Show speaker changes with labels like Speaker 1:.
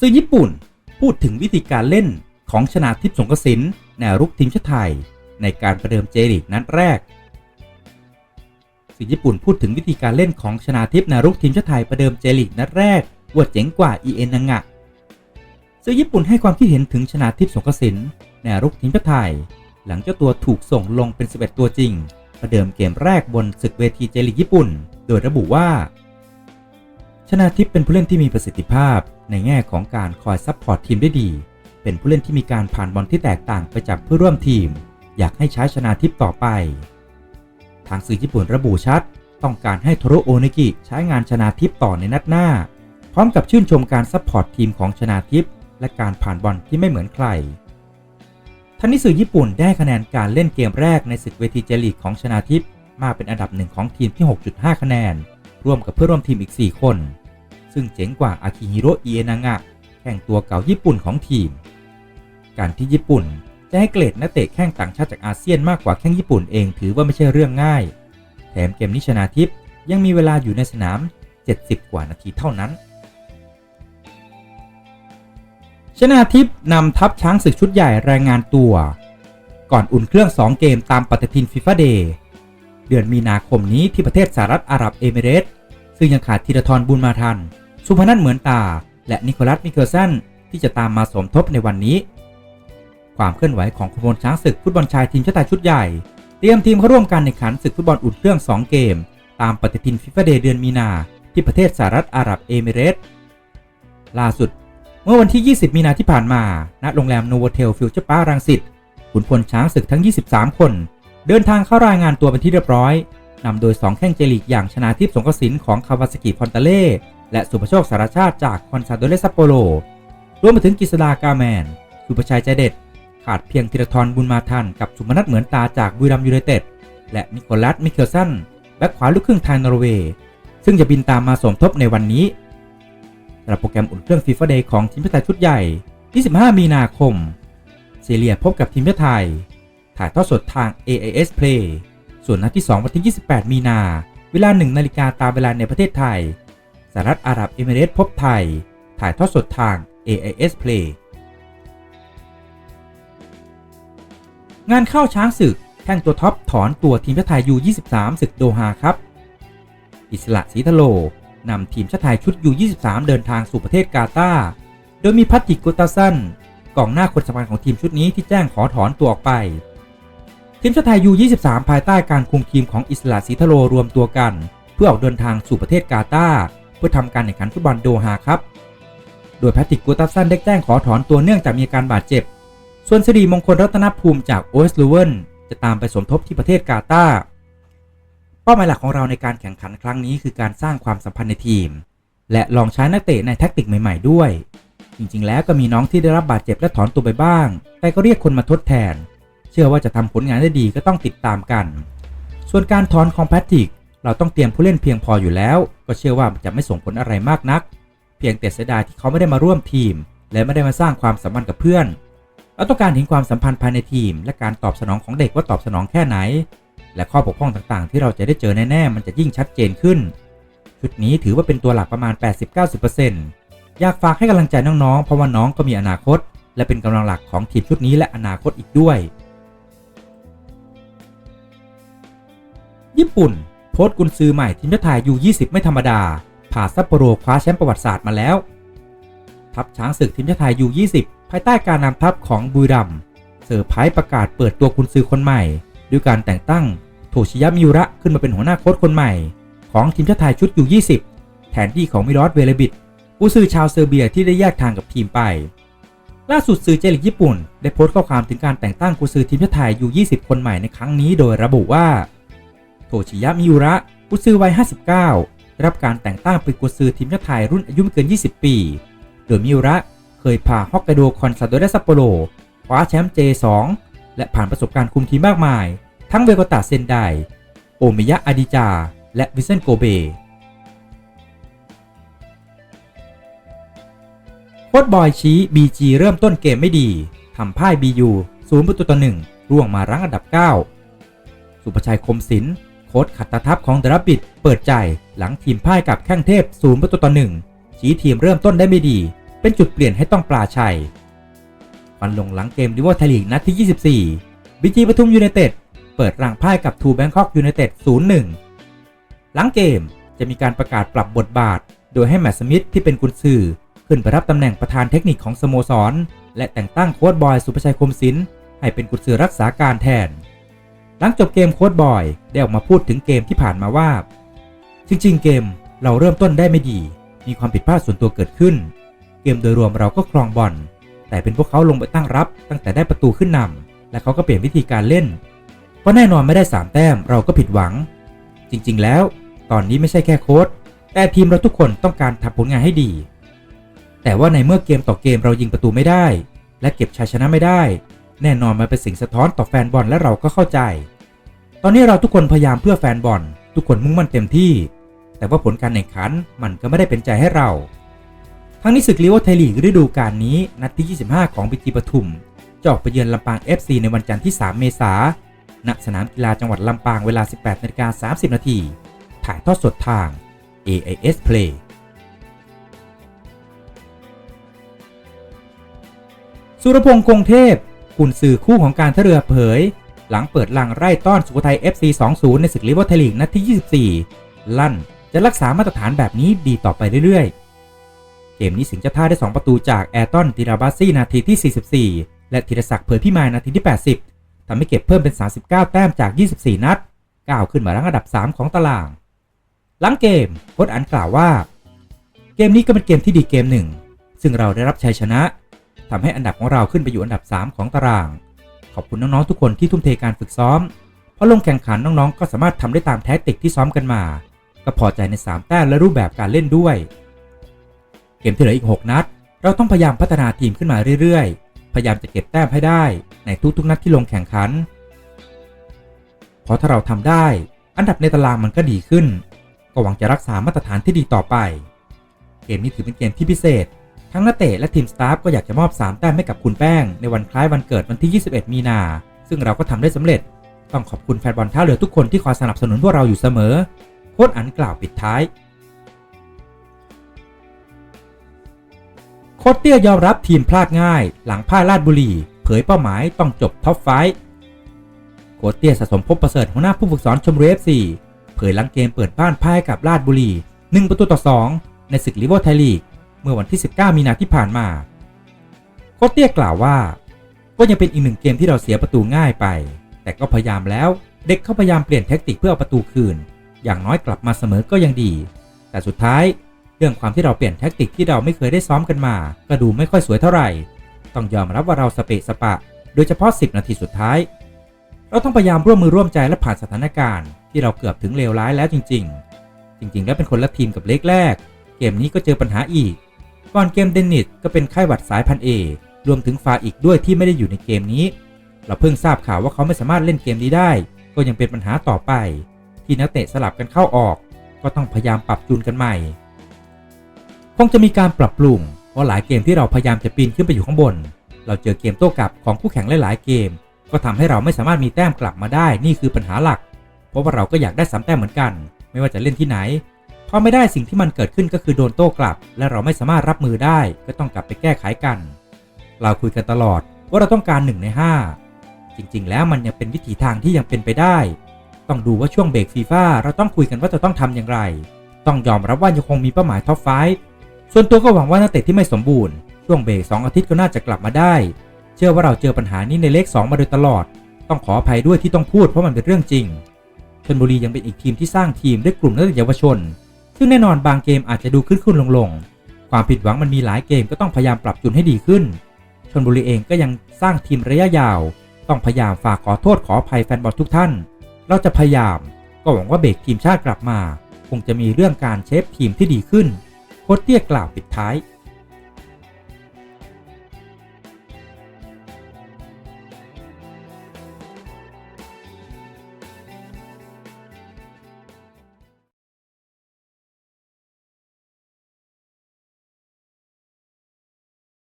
Speaker 1: สื่อญี่ปุ่นพูดถึงวิธีการเล่นของชนาทิพย์สงกสินแนวรุกทีมชาติไทย ในการประเดิมเจลีกนัดแรก สื่อญี่ปุ่นพูดถึงวิธีการเล่นของชนาทิพย์แนวรุกทีมชาติไทยประเดิมเจลีกนัดแรกว่าเจ๋งกว่าอีเอ็นนังะสื่อญี่ปุ่นให้ความคิดเห็นถึงชนาทิพย์สงกสินแนวรุกทีมชาติไทย หลังเจ้าตัวถูกส่งลงเป็น 11 ตัวจริง ประเดิมเกมแรกบนศึกเวทีเจลีกญี่ปุ่น โดยระบุว่า ชนาทิพย์เป็นผู้เล่นที่มีประสิทธิภาพ ในแง่ของการคอยซัพพอร์ตทีมได้ดี เป็นผู้เล่นที่มีการผ่านบอลที่แตกต่างไปจากเพื่อร่วมทีม อยากให้ใช้ชนาทิพต่อไป ทางสื่อญี่ปุ่นระบุชัด ต้องการให้โทโรโอนิกิใช้งานชนาทิพต่อในนัดหน้า พร้อมกับชื่นชมการซัพพอร์ตทีมของชนาทิพและการผ่านบอลที่ไม่เหมือนใครทั้งนี้สื่อญี่ปุ่นได้คะแนนการเล่นเกมแรกในศึกเวทีเจลีกของชนาทิพมาเป็นอันดับหนึ่งของทีมที่ 6.5 คะแนน ร่วมกับเพื่อนร่วมทีมอีก 4 คน ซึ่งเจ๋งกว่าอากิฮิโร่อิเอนางะแข่งตัวเก่าญี่ปุ่นของทีม การที่ญี่ปุ่นจะให้เกรดนักเตะแข้งต่างชาติจากอาเซียนมากกว่าแข้งญี่ปุ่นเองถือว่าไม่ใช่เรื่องง่าย แถมเกมนี้ชนาทิพย์ยังมีเวลาอยู่ในสนาม 70 กว่านาทีเท่านั้น ชนาทิพย์นำทัพช้างศึกชุดใหญ่รายงานตัว ก่อนอุ่นเครื่อง 2 เกมตามปฏิทินฟีฟ่าเดย์เดือนมีนาคมนี้ที่ประเทศสหรัฐอาหรับเอมิเรตส์ซึ่งยังขาดธีรทรบุญมาทัน สุพนัทเหมือนตา และนิโคลัสมิเคิลสันที่จะตามมาสมทบในวันนี้ ความเคลื่อนไหวของขบวนช้างศึกฟุตบอลชายทีมชาติไทยชุดใหญ่ เตรียมทีมเข้าร่วมการแข่งขันศึกฟุตบอลอุ่นเครื่อง 2 เกม ตามปฏิทินฟีฟ่าเดย์เดือนมีนาที่ประเทศสหรัฐอาหรับเอมิเรตส์ล่าสุด เมื่อวันที่ 20 มีนาที่ผ่านมาณโรงแรมโนโวเทลฟิวเจอร์ปาร์รังสิตขุนพลช้างศึกทั้ง 23 คน เดินทางเข้ารายงานตัวเป็นที่เรียบร้อยนำโดย 2 แข้งเจลีกอย่างชนาทิพย์สงกสินของคาวาสกิฟอนตาเล่ และสุภโชคสารชาติจากคอนซาโดเลซัปโปโรรวมไปถึงกิษดากาแมน สุภชัยใจเด็ด ขาดเพียงธีรทรบุญมาทันกับสุมนัทเหมือนตาจากบุรีรัมยูไนเต็ด และนิโคลัสมิเคลสันแบ็คขวาลูกครึ่งไทยนอร์เวย์ ซึ่งจะบินตามมาสมทบในวันนี้สำหรับโปรแกรมอุ่นเครื่องฟีฟ่าเดย์ของทีมชาติไทยชุดใหญ่ 25 มีนาคมเซเลียพบกับทีมชาติไทย ถ่ายทอดสดทาง AIS Play ส่วนนัดที่ 2 วันที่ 28 มีนา เวลา 1 นาฬิกาตามเวลาในประเทศไทย หรัฐอาหรับเอมิเรตส์พบไทย ถ่ายทอดสดทาง AIS Play งานเข้าช้างศึกแข้งตัวท็อปถอนตัวทีมชาติไทยยู23ศึกโดฮาครับ อิสระศรีทะโลนำทีมชาติไทยชุดยู23เดินทางสู่ประเทศกาตาร์โดยมีพัตติกุตาซันกองหน้าคนสำคัญของทีมชุดนี้ที่แจ้งขอถอนตัวออกไป ทีมชาติไทยยู23ภายใต้การคุมทีมของอิสระศรีทะโลรวมตัวกัน เพื่อออกเดินทางสู่ประเทศกาตาร์ เพื่อทำการแข่งขันฟุตบอลโดฮาครับ โดยแพทริกกูตัสซันได้แจ้งขอถอนตัวเนื่องจากมีการบาดเจ็บ ส่วนสิริมงคลรัตนภูมิจากโอสลูเวนจะตามไปสมทบที่ประเทศกาตาร์เป้าหมายหลักของเราในการแข่งขันครั้งนี้คือการสร้างความสัมพันธ์ในทีม และลองใช้นักเตะในแท็กติกใหม่ ๆ ด้วย จริงๆ แล้วก็มีน้องที่ได้รับบาดเจ็บและถอนตัวไปบ้าง แต่ก็เรียกคนมาทดแทน เชื่อว่าจะทำผลงานได้ดีก็ต้องติดตามกัน ส่วนการถอนของแพทริก เราต้องเตรียมผู้เล่นเพียงพออยู่แล้ว ก็เชื่อว่าจะไม่ส่งผลอะไรมากนัก เพียงแต่เสียดายที่เขาไม่ได้มาร่วมทีม และไม่ได้มาสร้างความสัมพันธ์กับเพื่อนเราต้องการเห็นความสัมพันธ์ภายในทีม และการตอบสนองของเด็กว่าตอบสนองแค่ไหน และข้อบกพร่องต่างๆ ที่เราจะได้เจอแน่ๆมันจะยิ่งชัดเจนขึ้น ชุดนี้ถือว่าเป็นตัวหลักประมาณ 80-90%อยากฝากให้กำลังใจน้องๆ เพราะว่าน้องก็มีอนาคต และเป็นกำลังหลักของทีมชุดนี้และอนาคตอีกด้วย ญี่ปุ่น โพสต์กุนซือใหม่ทีมชาติไทยยู20 ไม่ธรรมดา ผ่าซัปโปโรคว้าแชมป์ประวัติศาสตร์มาแล้ว ทัพช้างศึกทีมชาติไทยยู20 ภายใต้การนำทัพของบุรีรัมเซอร์ไพรส์ประกาศเปิดตัวกุนซือคนใหม่ ด้วยการแต่งตั้งโทชิยะมิยุระขึ้นมาเป็นหัวหน้าโค้ชคนใหม่ ของทีมชาติไทยชุดยู20แทนที่ของมิรอสเวเลบิดผู้ซื้อชาวเซอร์เบียที่ได้แยกทางกับทีมไป ล่าสุดสื่อเจลิกญี่ปุ่น ได้โพสต์ข้อความถึงการแต่งตั้งกุนซือทีมชาติไทยยู20 คนใหม่ในครั้งนี้โดยระบุว่า โทชิยะมิยุระกุซือวัย 59 ได้รับการแต่งตั้งเป็นกุซือทีมชาติไทยรุ่นอายุไม่เกิน 20 ปี โดยมิยุระเคยพาฮอกไกโดคอนซาโดเรซัปโปโรคว้าแชมป์ J2 และผ่านประสบการณ์คุมทีมมากมาย ทั้งเวโกตาเซนได โอมิยะอาดิจา และวิเซนโกเบโค้ชบอยชี้ BG เริ่มต้นเกมไม่ดีทำพ่าย BU ศูนย์ประตูต่อหนึ่งร่วงมารั้งอันดับ 9 สุภชัยคมศิลป์ ค้ชขัตทัพของเดรับบิดเปิดใจหลังทีมพ่ายกับแข้งเทพศูนย์ประตูต่อหนึ่งชี้ทีมเริ่มต้นได้ไม่ดี เป็นจุดเปลี่ยนให้ต้องปลาชัยฟันลงหลังเกมดิวอร์ไทยลีกนัดที่ 24 บีจีปทุมยูไนเต็ดเปิดรังพ่ายกับทูแบงคอกยูไนเต็ด0-1 หลังเกมจะมีการประกาศปรับบทบาท โดยให้แมตสมิธที่เป็นกุนซือขึ้นไปรับตำแหน่งประธานเทคนิคของสโมสร และแต่งตั้งโค้ชบอยสุภชัยคมศิลป์ให้เป็นกุนซือรักษาการแทน หลังจบเกมโค้ชบอยได้ออกมาพูดถึงเกมที่ผ่านมาว่า จริงๆ เกมเราเริ่มต้นได้ไม่ดี มีความผิดพลาดส่วนตัวเกิดขึ้น เกมโดยรวมเราก็ครองบอลแต่เป็นพวกเขาลงไปตั้งรับตั้งแต่ได้ประตูขึ้นนำและเขาก็เปลี่ยนวิธีการเล่นเพราะแน่นอนไม่ได้ 3 แต้มเราก็ผิดหวัง จริงๆ แล้ว ตอนนี้ไม่ใช่แค่โค้ชแต่ทีมเราทุกคนต้องการทำผลงานให้ดี แต่ว่าในเมื่อเกมต่อเกมเรายิงประตูไม่ได้ และเก็บชัยชนะไม่ได้ แน่นอนมันเป็นสิ่งสะท้อนต่อแฟนบอลและเราก็เข้าใจ ตอนนี้เราทุกคนพยายามเพื่อแฟนบอล ทุกคนมุ่งมั่นเต็มที่ แต่ว่าผลการแข่งขันมันก็ไม่ได้เป็นใจให้เรา ทั้งนี้ศึกลีโอไทยลีกฤดูกาลนี้นัดที่ 25 ของบีจีปทุมจะออกไปเยือนลำปาง FC ในวันจันทร์ที่ 3 เมษายนณสนามกีฬาจังหวัดลำปางเวลา 18นาฬิกา30 นาทีถ่ายทอดสดทาง AIS Play สุรพงษ์คงเทพ กุนสื่อคู่ของการท่าเรือเผย หลังเปิดลังไร่ต้อนสุโขทัย FC 2-0 ในศึกลีโอไทลีกนัดที่ 24 ลั่นจะรักษามาตรฐานแบบนี้ดีต่อไปเรื่อยๆ เกมนี้สิงห์จ้าท่าได้ 2 ประตูจากแอร์ตันติราบาซี่นาทีที่ 44 และธีรศักดิ์เผยพิมายนาทีที่ 80 ทำให้เก็บเพิ่มเป็น 39 แต้มจาก 24 นัดก้าวขึ้นมารั้งอันดับ 3 ของตาราง หลังเกมโค้ชอันกล่าวว่า เกมนี้ก็เป็นเกมที่ดีเกมหนึ่ง ซึ่งเราได้รับชัยชนะ ทำให้อันดับของเราขึ้นไปอยู่อันดับ 3 ของตาราง ขอบคุณน้องๆทุกคนที่ทุ่มเทการฝึกซ้อม เพราะลงแข่งขันน้องๆ ก็สามารถทำได้ตามแท็กติกที่ซ้อมกันมา ก็พอใจใน 3 แต้มและรูปแบบการเล่นด้วย เกมที่เหลืออีก 6 นัด เราต้องพยายามพัฒนาทีมขึ้นมาเรื่อยๆ พยายามจะเก็บแต้มให้ได้ในทุกๆนัดที่ลงแข่งขัน เพราะถ้าเราทำได้ อันดับในตารางมันก็ดีขึ้น ก็หวังจะรักษามาตรฐานที่ดีต่อไป เกมนี้ถือเป็นเกมที่พิเศษ ทั้งนักเตะและทีมสตาฟก็อยากจะมอบ 3 แต้มให้กับคุณแป้ง ในวันคล้ายวันเกิดวันที่ 21 มีนา ซึ่งเราก็ทำได้สำเร็จ ต้องขอบคุณแฟนบอลท่าเรือทุกคนที่คอยสนับสนุนพวกเราอยู่เสมอ โค้ชอันกล่าวปิดท้าย โค้ชเตี้ยยอมรับทีมพลาดง่าย หลังพ่ายลาดบุรี เผยเป้าหมายต้องจบท็อปไฟโค้ชเตี้ยสะสมพบประเสริฐหัวหน้าผู้ฝึกสอนชมรีเอฟซีเผยหลังเกมเปิดบ้านพ่ายกับลาดบุรี 1 ประตูต่อ 2 ในศึกลิเวอร์ไทยลีก มื่อวันที่ 19 มีนาที่ผ่านมาโคเตี้ยกล่าวว่า ก็ยังเป็นอีกหนึ่งเกมที่เราเสียประตูง่ายไป แต่ก็พยายามแล้วเด็กเขาพยายามเปลี่ยนแท็กติกเพื่อเอาประตูคืน อย่างน้อยกลับมาเสมอก็ยังดี แต่สุดท้ายเรื่องความที่เราเปลี่ยนแท็กติกที่เราไม่เคยได้ซ้อมกันมา ก็ดูไม่ค่อยสวยเท่าไหร่ ต้องยอมรับว่าเราสเปะสปะ โดยเฉพาะ 10 นาทีสุดท้าย เราต้องพยายามร่วมมือร่วมใจและผ่านสถานการณ์ ที่เราเกือบถึงเลวร้ายแล้วจริง ๆ จริง ๆ แล้วเป็นคนละทีมกับเล็กแรก เกมนี้ก็เจอปัญหาอีก ก่อนเกมเดนนิสก็เป็นไข้หวัดสายพันเอรวมถึงฟาอีกด้วยที่ไม่ได้อยู่ในเกมนี้ เราเพิ่งทราบข่าวว่าเขาไม่สามารถเล่นเกมนี้ได้ ก็ยังเป็นปัญหาต่อไป ที่นักเตะสลับกันเข้าออก ก็ต้องพยายามปรับจูนกันใหม่ คงจะมีการปรับปรุงเพราะหลายเกมที่เราพยายามจะปีนขึ้นไปอยู่ข้างบน เราเจอเกมโต้กลับของคู่แข่งหลายๆเกม ก็ทำให้เราไม่สามารถมีแต้มกลับมาได้นี่คือปัญหาหลัก เพราะว่าเราก็อยากได้สามแต้มเหมือนกัน ไม่ว่าจะเล่นที่ไหน พอไม่ได้สิ่งที่มันเกิดขึ้นก็คือโดนโต้กลับ และเราไม่สามารถรับมือได้ก็ต้องกลับไปแก้ไขกัน เราคุยกันตลอดว่าเราต้องการ1ใน5 จริงๆ แล้วมันยังเป็นวิถีทางที่ยังเป็นไปได้ ต้องดูว่าช่วงเบรกฟีฟ่าเราต้องคุยกันว่าจะต้องทำอย่างไร ต้องยอมรับว่ายังคงมีเป้าหมายท็อปไฟส่วนตัวก็หวังว่านักเตะที่ไม่สมบูรณ์ช่วงเบรก2อาทิตย์ก็น่าจะกลับมาได้ เชื่อว่าเราเจอปัญหานี้ในเลข 2 มาโดยตลอด ต้องขออภัยด้วยที่ต้องพูดเพราะมันเป็นเรื่องจริงชลบุรียังเป็นอีกทีมที่สร้างทีมด้วยกลุ่มนักเตะเยาวชน ซึ่งแน่นอนบางเกมอาจจะดูขึ้นขึ้นลงลงความผิดหวังมันมีหลายเกมก็ต้องพยายามปรับจูนให้ดีขึ้น ชนบุรีเองก็ยังสร้างทีมระยะยาว ต้องพยายามฝากขอโทษขออภัยแฟนบอลทุกท่าน เราจะพยายาม ก็หวังว่าเบรกทีมชาติกลับมา คงจะมีเรื่องการเชฟทีมที่ดีขึ้นโค้ชเตี้ยกล่าวปิดท้าย